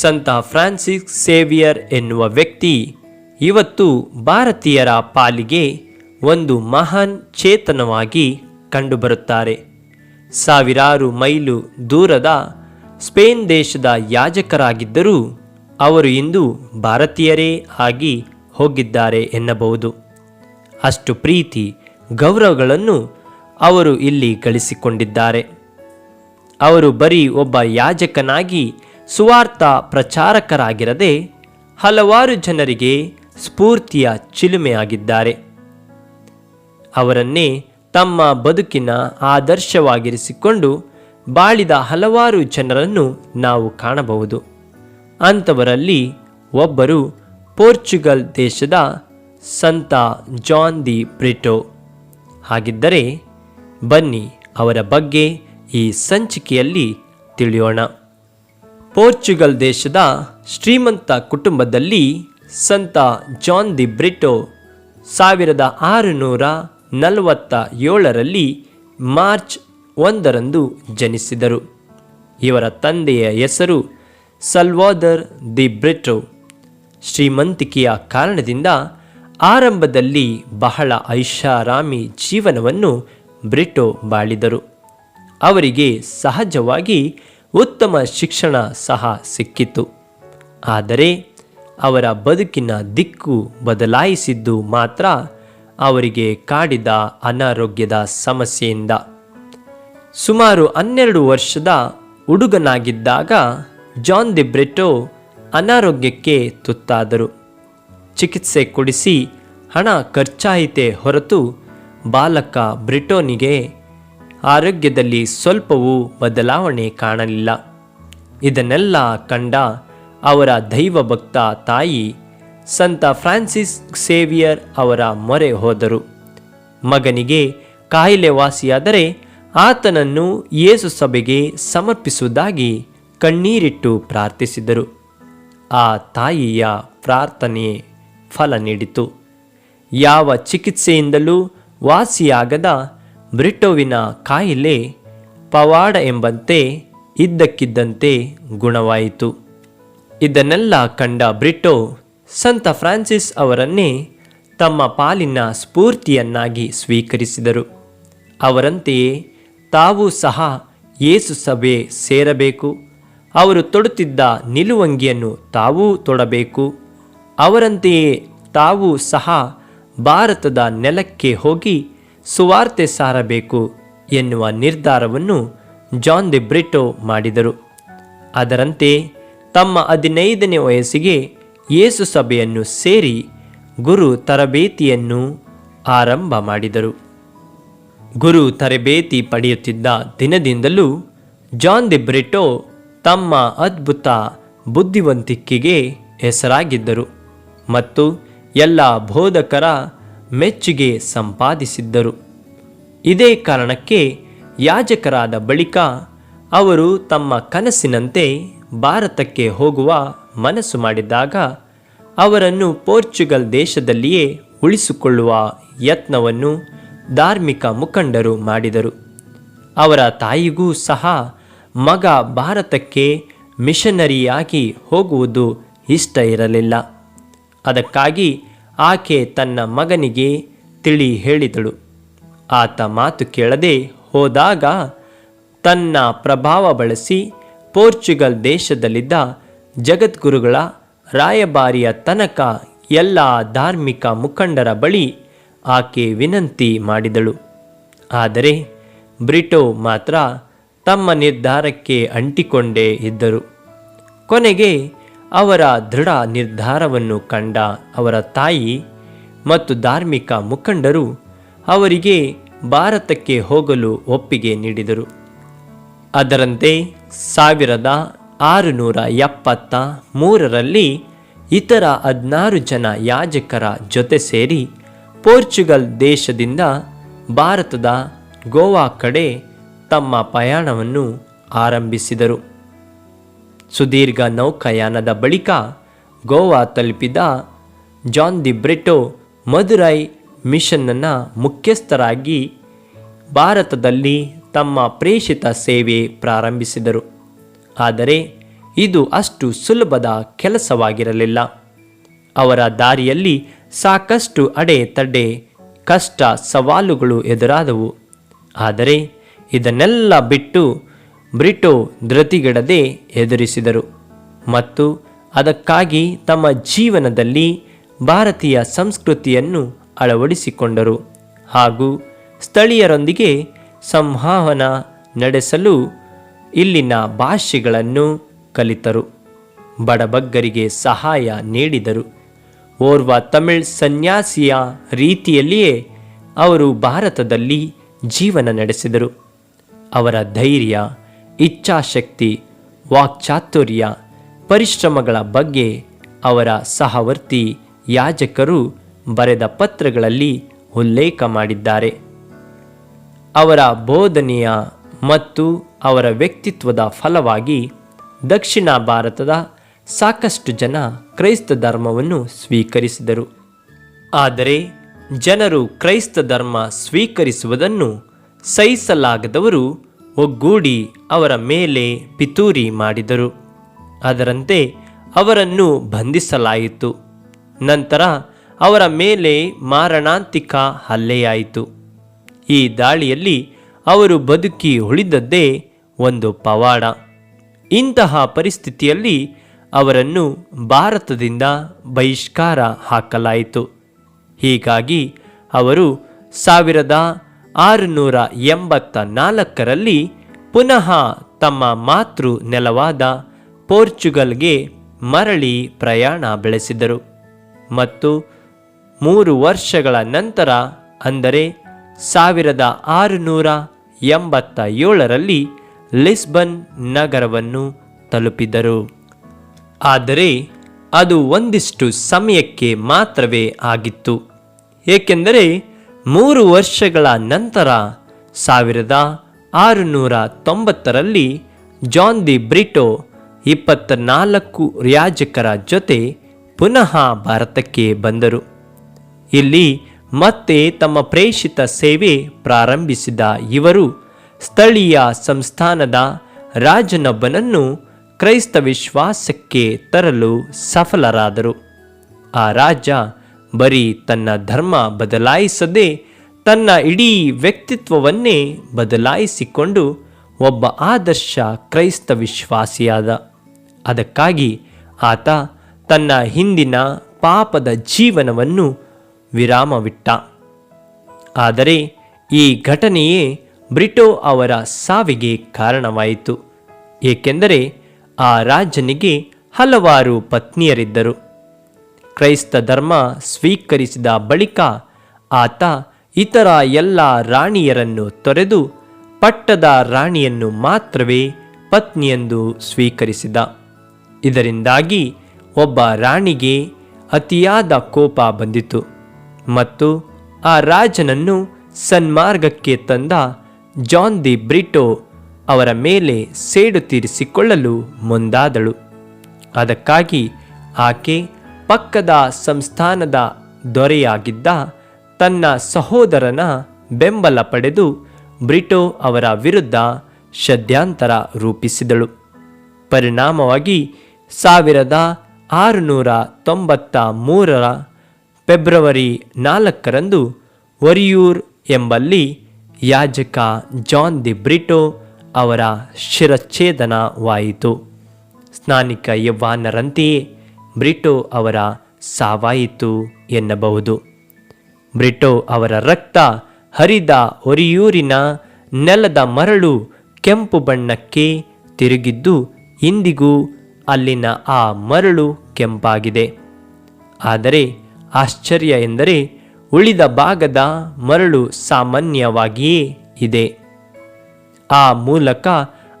ಸಂತ Francis saviour ಎನ್ನುವ ವ್ಯಕ್ತಿ. ಇವತ್ತು ಭಾರತೀಯರ ಪಾಲಿಗೆ ಒಂದು ಮಹಾನ್ ಚೇತನವಾಗಿ ಕಂಡುಬರುತ್ತಾರೆ. ಸಾವಿರಾರು ಮೈಲು ದೂರದ ಸ್ಪೇನ್ ದೇಶದ ಯಾಜಕರಾಗಿದ್ದರೂ ಅವರು ಇಂದು ಭಾರತೀಯರೇ ಆಗಿ ಹೋಗಿದ್ದಾರೆ ಎನ್ನಬಹುದು. ಅಷ್ಟು ಪ್ರೀತಿ, ಗೌರವಗಳನ್ನು ಅವರು ಇಲ್ಲಿ ಗಳಿಸಿಕೊಂಡಿದ್ದಾರೆ. ಅವರು ಬರೀ ಒಬ್ಬ ಯಾಜಕನಾಗಿ ಸುವಾರ್ಥ ಪ್ರಚಾರಕರಾಗಿರದೆ ಹಲವಾರು ಜನರಿಗೆ ಸ್ಫೂರ್ತಿಯ ಚಿಲುಮೆಯಾಗಿದ್ದಾರೆ. ಅವರನ್ನೇ ತಮ್ಮ ಬದುಕಿನ ಆದರ್ಶವಾಗಿರಿಸಿಕೊಂಡು ಬಾಳಿದ ಹಲವಾರು ಜನರನ್ನು ನಾವು ಕಾಣಬಹುದು. ಅಂಥವರಲ್ಲಿ ಒಬ್ಬರು ಪೋರ್ಚುಗಲ್ ದೇಶದ ಸಂತ ಜಾನ್ ದಿ ಬ್ರಿಟೋ. ಹಾಗಿದ್ದರೆ ಬನ್ನಿ ಅವರ ಬಗ್ಗೆ ಈ ಸಂಚಿಕೆಯಲ್ಲಿ ತಿಳಿಯೋಣ. ಪೋರ್ಚುಗಲ್ ದೇಶದ ಶ್ರೀಮಂತ ಕುಟುಂಬದಲ್ಲಿ ಸಂತ ಜಾನ್ ದಿ ಬ್ರಿಟೋ ಸಾವಿರದ ಆರುನೂರ ನಲವತ್ತ ಏಳರಲ್ಲಿ ಮಾರ್ಚ್ ಒಂದರಂದು ಜನಿಸಿದರು. ಇವರ ತಂದೆಯ ಹೆಸರು ಸಲ್ವಾದರ್ ದಿ ಬ್ರಿಟೋ. ಶ್ರೀಮಂತಿಕೆಯ ಕಾರಣದಿಂದ ಆರಂಭದಲ್ಲಿ ಬಹಳ ಐಷಾರಾಮಿ ಜೀವನವನ್ನು ಬ್ರಿಟೋ ಬಾಳಿದರು. ಅವರಿಗೆ ಸಹಜವಾಗಿ ಉತ್ತಮ ಶಿಕ್ಷಣ ಸಹ ಸಿಕ್ಕಿತು. ಆದರೆ ಅವರ ಬದುಕಿನ ದಿಕ್ಕು ಬದಲಾಯಿಸಿದ್ದು ಮಾತ್ರ ಅವರಿಗೆ ಕಾಡಿದ ಅನಾರೋಗ್ಯದ ಸಮಸ್ಯೆಯಿಂದ. ಸುಮಾರು ಹನ್ನೆರಡು ವರ್ಷದ ಹುಡುಗನಾಗಿದ್ದಾಗ ಜಾನ್ ದಿ ಬ್ರೆಟೋ ಅನಾರೋಗ್ಯಕ್ಕೆ ತುತ್ತಾದರು. ಚಿಕಿತ್ಸೆ ಕೊಡಿಸಿ ಹಣ ಖರ್ಚಾಯಿತೆ ಹೊರತು ಬಾಲಕ ಬ್ರಿಟೋನಿಗೆ ಆರೋಗ್ಯದಲ್ಲಿ ಸ್ವಲ್ಪವೂ ಬದಲಾವಣೆ ಕಾಣಲಿಲ್ಲ. ಇದನ್ನೆಲ್ಲ ಕಂಡ ಅವರ ದೈವ ಭಕ್ತ ತಾಯಿ ಸಂತ ಫ್ರಾನ್ಸಿಸ್ ಸೇವಿಯರ್ ಅವರ ಮೊರೆ ಹೋದರು. ಮಗನಿಗೆ ಕಾಯಿಲೆ ವಾಸಿಯಾದರೆ ಆತನನ್ನು ಯೇಸು ಸಭೆಗೆ ಸಮರ್ಪಿಸುವುದಾಗಿ ಕಣ್ಣೀರಿಟ್ಟು ಪ್ರಾರ್ಥಿಸಿದರು. ಆ ತಾಯಿಯ ಪ್ರಾರ್ಥನೆ ಫಲ ನೀಡಿತು. ಯಾವ ಚಿಕಿತ್ಸೆಯಿಂದಲೂ ವಾಸಿಯಾಗದ ಬ್ರಿಟೋವಿನ ಕಾಯಿಲೆ ಪವಾಡ ಎಂಬಂತೆ ಇದ್ದಕ್ಕಿದ್ದಂತೆ ಗುಣವಾಯಿತು. ಇದನ್ನೆಲ್ಲ ಕಂಡ ಬ್ರಿಟೋ ಸಂತ ಫ್ರಾನ್ಸಿಸ್ ಅವರನ್ನೇ ತಮ್ಮ ಪಾಲಿನ ಸ್ಫೂರ್ತಿಯನ್ನಾಗಿ ಸ್ವೀಕರಿಸಿದರು. ಅವರಂತೆಯೇ ತಾವೂ ಸಹ ಯೇಸು ಸಭೆ ಸೇರಬೇಕು. ಅವರು ತೊಡುತ್ತಿದ್ದ ನಿಲುವಂಗಿಯನ್ನು ತಾವೂ ತೊಡಬೇಕು. ಅವರಂತೆಯೇ ತಾವೂ ಸಹ ಭಾರತದ ನೆಲಕ್ಕೆ ಹೋಗಿ ಸುವಾರ್ತೆ ಸಾರಬೇಕು ಎನ್ನುವ ನಿರ್ಧಾರವನ್ನು ಜಾನ್ ದಿ ಬ್ರಿಟೋ ಮಾಡಿದರು. ಅದರಂತೆ ತಮ್ಮ ಹದಿನೈದನೇ ವಯಸ್ಸಿಗೆ ಯೇಸು ಸಭೆಯನ್ನು ಸೇರಿ ಗುರು ತರಬೇತಿಯನ್ನು ಆರಂಭ ಮಾಡಿದರು. ಗುರು ತರಬೇತಿ ಪಡೆಯುತ್ತಿದ್ದ ದಿನದಿಂದಲೂ ಜಾನ್ ದಿ ಬ್ರಿಟೋ ತಮ್ಮ ಅದ್ಭುತ ಬುದ್ಧಿವಂತಿಕೆಗೆ ಹೆಸರಾಗಿದ್ದರು ಮತ್ತು ಎಲ್ಲ ಬೋಧಕರ ಮೆಚ್ಚುಗೆ ಸಂಪಾದಿಸಿದ್ದರು. ಇದೇ ಕಾರಣಕ್ಕೆ ಯಾಜಕರಾದ ಬಳಿಕ ಅವರು ತಮ್ಮ ಕನಸಿನಂತೆ ಭಾರತಕ್ಕೆ ಹೋಗುವ ಮನಸ್ಸು ಮಾಡಿದಾಗ ಅವರನ್ನು ಪೋರ್ಚುಗಲ್ ದೇಶದಲ್ಲಿಯೇ ಉಳಿಸಿಕೊಳ್ಳುವ ಯತ್ನವನ್ನು ಧಾರ್ಮಿಕ ಮುಖಂಡರು ಮಾಡಿದರು. ಅವರ ತಾಯಿಗೂ ಸಹ ಮಗ ಭಾರತಕ್ಕೆ ಮಿಷನರಿಯಾಗಿ ಹೋಗುವುದು ಇಷ್ಟ ಇರಲಿಲ್ಲ. ಅದಕ್ಕಾಗಿ ಆಕೆ ತನ್ನ ಮಗನಿಗೆ ತಿಳಿ ಹೇಳಿದಳು ಆತ ಮಾತು ಕೇಳದೆ ಹೋದಾಗ ತನ್ನ ಪ್ರಭಾವ ಬಳಸಿ ಪೋರ್ಚುಗಲ್ ದೇಶದಲ್ಲಿದ್ದ ಜಗದ್ಗುರುಗಳ ರಾಯಭಾರಿಯ ತನಕ ಎಲ್ಲ ಧಾರ್ಮಿಕ ಮುಖಂಡರ ಬಳಿ ಆಕೆ ವಿನಂತಿ ಮಾಡಿದಳು. ಆದರೆ ಬ್ರಿಟೋ ಮಾತ್ರ ತಮ್ಮ ನಿರ್ಧಾರಕ್ಕೆ ಅಂಟಿಕೊಂಡೇ ಇದ್ದರು. ಕೊನೆಗೆ ಅವರ ದೃಢ ನಿರ್ಧಾರವನ್ನು ಕಂಡ ಅವರ ತಾಯಿ ಮತ್ತು ಧಾರ್ಮಿಕ ಮುಖಂಡರು ಅವರಿಗೆ ಭಾರತಕ್ಕೆ ಹೋಗಲು ಒಪ್ಪಿಗೆ ನೀಡಿದರು. ಅದರಂತೆ ಸಾವಿರದ ಆರುನೂರ ಎಪ್ಪತ್ತ ಮೂರರಲ್ಲಿ ಇತರ ಹದಿನಾರು ಜನ ಯಾಜಕರ ಜೊತೆ ಸೇರಿ ಪೋರ್ಚುಗಲ್ ದೇಶದಿಂದ ಭಾರತದ ಗೋವಾ ಕಡೆ ತಮ್ಮ ಪ್ರಯಾಣವನ್ನು ಆರಂಭಿಸಿದರು. ಸುದೀರ್ಘ ನೌಕಾಯಾನದ ಬಳಿಕ ಗೋವಾ ತಲುಪಿದ ಜಾನ್ ದಿ ಬ್ರಿಟೋ ಮದುರೈ ಮಿಷನ್ನ ಮುಖ್ಯಸ್ಥರಾಗಿ ಭಾರತದಲ್ಲಿ ತಮ್ಮ ಪ್ರೇಷಿತ ಸೇವೆ ಪ್ರಾರಂಭಿಸಿದರು. ಆದರೆ ಇದು ಅಷ್ಟು ಸುಲಭದ ಕೆಲಸವಾಗಿರಲಿಲ್ಲ. ಅವರ ದಾರಿಯಲ್ಲಿ ಸಾಕಷ್ಟು ಅಡೆತಡೆ ಕಷ್ಟ ಸವಾಲುಗಳು ಎದುರಾದವು. ಆದರೆ ಇದನ್ನೆಲ್ಲ ಬಿಟ್ಟು ಬ್ರಿಟೋ ಧೃತಿಗೆಡದೆ ಎದುರಿಸಿದರು ಮತ್ತು ಅದಕ್ಕಾಗಿ ತಮ್ಮ ಜೀವನದಲ್ಲಿ ಭಾರತೀಯ ಸಂಸ್ಕೃತಿಯನ್ನು ಅಳವಡಿಸಿಕೊಂಡರು ಹಾಗೂ ಸ್ಥಳೀಯರೊಂದಿಗೆ ಸಂವಹನ ನಡೆಸಲು ಇಲ್ಲಿನ ಭಾಷೆಗಳನ್ನು ಕಲಿತರು. ಬಡಬಗ್ಗರಿಗೆ ಸಹಾಯ ನೀಡಿದರು. ಓರ್ವ ತಮಿಳ್ ಸನ್ಯಾಸಿಯ ರೀತಿಯಲ್ಲಿಯೇ ಅವರು ಭಾರತದಲ್ಲಿ ಜೀವನ ನಡೆಸಿದರು. ಅವರ ಧೈರ್ಯ ಇಚ್ಛಾಶಕ್ತಿ, ವಾಕ್ಚಾತುರ್ಯ, ಪರಿಶ್ರಮಗಳ ಬಗ್ಗೆ ಅವರ ಸಹವರ್ತಿ ಯಾಜಕರು ಬರೆದ ಪತ್ರಗಳಲ್ಲಿ ಉಲ್ಲೇಖ ಮಾಡಿದ್ದಾರೆ. ಅವರ ಬೋಧನೆಯ ಮತ್ತು ಅವರ ವ್ಯಕ್ತಿತ್ವದ ಫಲವಾಗಿ ದಕ್ಷಿಣ ಭಾರತದ ಸಾಕಷ್ಟು ಜನ ಕ್ರೈಸ್ತ ಧರ್ಮವನ್ನು ಸ್ವೀಕರಿಸಿದರು. ಆದರೆ ಜನರು ಕ್ರೈಸ್ತ ಧರ್ಮ ಸ್ವೀಕರಿಸುವುದನ್ನು ಸಹಿಸಲಾಗದವರು ಒಗ್ಗೂಡಿ ಅವರ ಮೇಲೆ ಪಿತೂರಿ ಮಾಡಿದರು. ಅದರಂತೆ ಅವರನ್ನು ಬಂಧಿಸಲಾಯಿತು. ನಂತರ ಅವರ ಮೇಲೆ ಮಾರಣಾಂತಿಕ ಹಲ್ಲೆಯಾಯಿತು. ಈ ದಾಳಿಯಲ್ಲಿ ಅವರು ಬದುಕಿ ಉಳಿದದ್ದೇ ಒಂದು ಪವಾಡ. ಇಂತಹ ಪರಿಸ್ಥಿತಿಯಲ್ಲಿ ಅವರನ್ನು ಭಾರತದಿಂದ ಬಹಿಷ್ಕಾರ ಹಾಕಲಾಯಿತು. ಹೀಗಾಗಿ ಅವರು ಸಾವಿರದ ಆರುನೂರ ಎಂಬತ್ತ ನಾಲ್ಕರಲ್ಲಿ ಪುನಃ ತಮ್ಮ ಮಾತೃ ನೆಲವಾದ ಪೋರ್ಚುಗಲ್ಗೆ ಮರಳಿ ಪ್ರಯಾಣ ಬೆಳೆಸಿದರು. ಮತ್ತು ಮೂರು ವರ್ಷಗಳ ನಂತರ, ಅಂದರೆ ಸಾವಿರದ ಆರುನೂರ ಎಂಬತ್ತ ಏಳರಲ್ಲಿ ಲಿಸ್ಬನ್ ನಗರವನ್ನು ತಲುಪಿದರು. ಆದರೆ ಅದು ಒಂದಿಷ್ಟು ಸಮಯಕ್ಕೆ ಮಾತ್ರವೇ ಆಗಿತ್ತು. ಏಕೆಂದರೆ ಮೂರು ವರ್ಷಗಳ ನಂತರ ಸಾವಿರದ ಆರುನೂರ ತೊಂಬತ್ತರಲ್ಲಿ ಜಾನ್ ದಿ ಬ್ರಿಟೋ ಇಪ್ಪತ್ತ ನಾಲ್ಕು ಯಾಜಕರ ಜೊತೆ ಪುನಃ ಭಾರತಕ್ಕೆ ಬಂದರು. ಇಲ್ಲಿ ಮತ್ತೆ ತಮ್ಮ ಪ್ರೇಷಿತ ಸೇವೆ ಪ್ರಾರಂಭಿಸಿದ ಇವರು ಸ್ಥಳೀಯ ಸಂಸ್ಥಾನದ ರಾಜನೊಬ್ಬನನ್ನು ಕ್ರೈಸ್ತ ವಿಶ್ವಾಸಕ್ಕೆ ತರಲು ಸಫಲರಾದರು. ಆ ರಾಜ ಬರೀ ತನ್ನ ಧರ್ಮ ಬದಲಾಯಿಸದೆ ತನ್ನ ಇಡೀ ವ್ಯಕ್ತಿತ್ವವನ್ನೇ ಬದಲಾಯಿಸಿಕೊಂಡು ಒಬ್ಬ ಆದರ್ಶ ಕ್ರೈಸ್ತ ವಿಶ್ವಾಸಿಯಾದ. ಅದಕ್ಕಾಗಿ ಆತ ತನ್ನ ಹಿಂದಿನ ಪಾಪದ ಜೀವನವನ್ನು ವಿರಾಮವಿಟ್ಟ. ಆದರೆ ಈ ಘಟನೆಯೇ ಬ್ರಿಟೋ ಅವರ ಸಾವಿಗೆ ಕಾರಣವಾಯಿತು. ಏಕೆಂದರೆ ಆ ರಾಜನಿಗೆ ಹಲವಾರು ಪತ್ನಿಯರಿದ್ದರು. ಕ್ರೈಸ್ತ ಧರ್ಮ ಸ್ವೀಕರಿಸಿದ ಬಳಿಕ ಆತ ಇತರ ಎಲ್ಲ ರಾಣಿಯರನ್ನು ತೊರೆದು ಪಟ್ಟದ ರಾಣಿಯನ್ನು ಮಾತ್ರವೇ ಪತ್ನಿಯೆಂದು ಸ್ವೀಕರಿಸಿದ. ಇದರಿಂದಾಗಿ ಒಬ್ಬ ರಾಣಿಗೆ ಅತಿಯಾದ ಕೋಪ ಬಂದಿತು ಮತ್ತು ಆ ರಾಜನನ್ನು ಸನ್ಮಾರ್ಗಕ್ಕೆ ತಂದ ಜಾನ್ ದಿ ಬ್ರಿಟೋ ಅವರ ಮೇಲೆ ಸೇಡು ತೀರಿಸಿಕೊಳ್ಳಲು ಮುಂದಾದಳು. ಅದಕ್ಕಾಗಿ ಆಕೆ ಪಕ್ಕದ ಸಂಸ್ಥಾನದ ದೊರೆಯಾಗಿದ್ದ ತನ್ನ ಸಹೋದರನ ಬೆಂಬಲ ಪಡೆದು ಬ್ರಿಟೋ ಅವರ ವಿರುದ್ಧ ಷಡ್ಯಂತರ ರೂಪಿಸಿದಳು. ಪರಿಣಾಮವಾಗಿ ಸಾವಿರದ ಆರುನೂರ ತೊಂಬತ್ತ ಮೂರರ ಫೆಬ್ರವರಿ ನಾಲ್ಕರಂದು ಒರಿಯೂರ್ ಎಂಬಲ್ಲಿ ಯಾಜಕ ಜಾನ್ ದಿ ಬ್ರಿಟೋ ಅವರ ಶಿರಚ್ಛೇದನವಾಯಿತು. ಸ್ನಾನಿಕ ಯವ್ವಾನರಂತೆಯೇ ಬ್ರಿಟೋ ಅವರ ಸಾವಾಯಿತು ಎನ್ನಬಹುದು. ಬ್ರಿಟೋ ಅವರ ರಕ್ತ ಹರಿದ ಒರಿಯೂರಿನ ನೆಲದ ಮರಳು ಕೆಂಪು ಬಣ್ಣಕ್ಕೆ ತಿರುಗಿದ್ದು ಇಂದಿಗೂ ಅಲ್ಲಿನ ಆ ಮರಳು ಕೆಂಪಾಗಿದೆ. ಆದರೆ ಆಶ್ಚರ್ಯ ಎಂದರೆ ಉಳಿದ ಭಾಗದ ಮರಳು ಸಾಮಾನ್ಯವಾಗಿಯೇ ಇದೆ. ಆ ಮೂಲಕ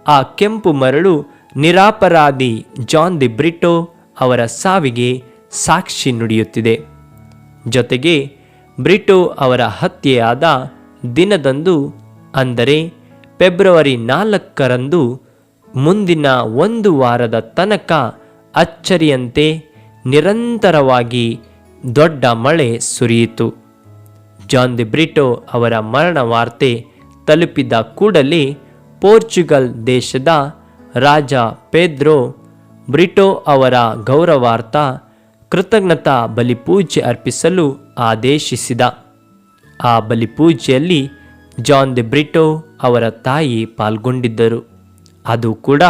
ಆ ಕೆಂಪು ಮರಳು ನಿರಾಪರಾಧಿ ಜಾನ್ ದಿ ಬ್ರಿಟೋ ಅವರ ಸಾವಿಗೆ ಸಾಕ್ಷಿ ನುಡಿಯುತ್ತಿದೆ. ಜೊತೆಗೆ ಬ್ರಿಟೋ ಅವರ ಹತ್ಯೆಯಾದ ದಿನದಂದು, ಅಂದರೆ ಫೆಬ್ರವರಿ ನಾಲ್ಕರಂದು, ಮುಂದಿನ ಒಂದು ವಾರದ ತನಕ ಅಚ್ಚರಿಯಂತೆ ನಿರಂತರವಾಗಿ ದೊಡ್ಡ ಮಳೆ ಸುರಿಯಿತು. ಜಾನ್ ದಿ ಬ್ರಿಟೋ ಅವರ ಮರಣ ವಾರ್ತೆ ತಲುಪಿದ ಕೂಡಲೇ ಪೋರ್ಚುಗಲ್ ದೇಶದ ರಾಜ ಪೆದ್ರೋ ಬ್ರಿಟೋ ಅವರ ಗೌರವಾರ್ಥ ಕೃತಜ್ಞತಾ ಬಲಿಪೂಜೆ ಅರ್ಪಿಸಲು ಆದೇಶಿಸಿದ. ಆ ಬಲಿಪೂಜೆಯಲ್ಲಿ ಜಾನ್ ದಿ ಬ್ರಿಟೋ ಅವರ ತಾಯಿ ಪಾಲ್ಗೊಂಡಿದ್ದರು. ಅದು ಕೂಡ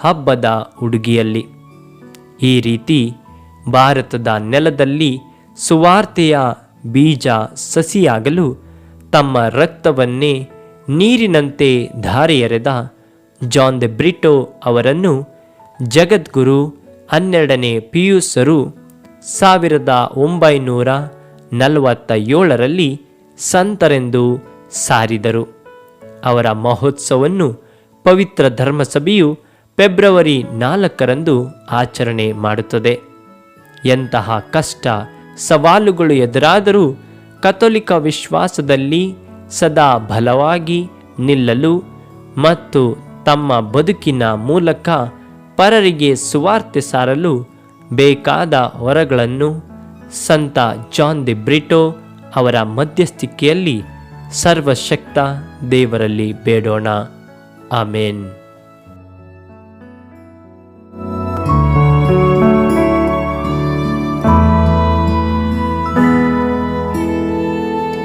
ಹಬ್ಬದ ಉಡುಗಿಯಲ್ಲಿ. ಈ ರೀತಿ ಭಾರತದ ನೆಲದಲ್ಲಿ ಸುವಾರ್ತೆಯ ಬೀಜ ಸಸಿಯಾಗಲು ತಮ್ಮ ರಕ್ತವನ್ನೇ ನೀರಿನಂತೆ ಧಾರೆಯರೆದ ಜಾನ್ ದೆ ಬ್ರಿಟೋ ಅವರನ್ನು ಜಗದ್ಗುರು ಹನ್ನೆರಡನೇ ಪಿಯೂಸರು ಸಾವಿರದ ಒಂಬೈನೂರ ನಲವತ್ತ ಏಳರಲ್ಲಿ ಸಂತರೆಂದು ಸಾರಿದರು. ಅವರ ಮಹೋತ್ಸವವನ್ನು ಪವಿತ್ರ ಧರ್ಮಸಭೆಯು ಫೆಬ್ರವರಿ ನಾಲ್ಕರಂದು ಆಚರಣೆ ಮಾಡುತ್ತದೆ. ಎಂತಹ ಕಷ್ಟ ಸವಾಲುಗಳು ಎದುರಾದರೂ ಕಥೋಲಿಕ ವಿಶ್ವಾಸದಲ್ಲಿ ಸದಾ ಬಲವಾಗಿ ನಿಲ್ಲಲು ಮತ್ತು ತಮ್ಮ ಬದುಕಿನ ಮೂಲಕ ಪರರಿಗೆ ಸುವಾರ್ತೆ ಸಾರಲು ಬೇಕಾದ ವರಗಳನ್ನು ಸಂತ ಜಾನ್ ದಿ ಬ್ರಿಟೋ ಅವರ ಮಧ್ಯಸ್ಥಿಕೆಯಲ್ಲಿ ಸರ್ವಶಕ್ತ ದೇವರಲ್ಲಿ ಬೇಡೋಣ. ಆಮೇನ್.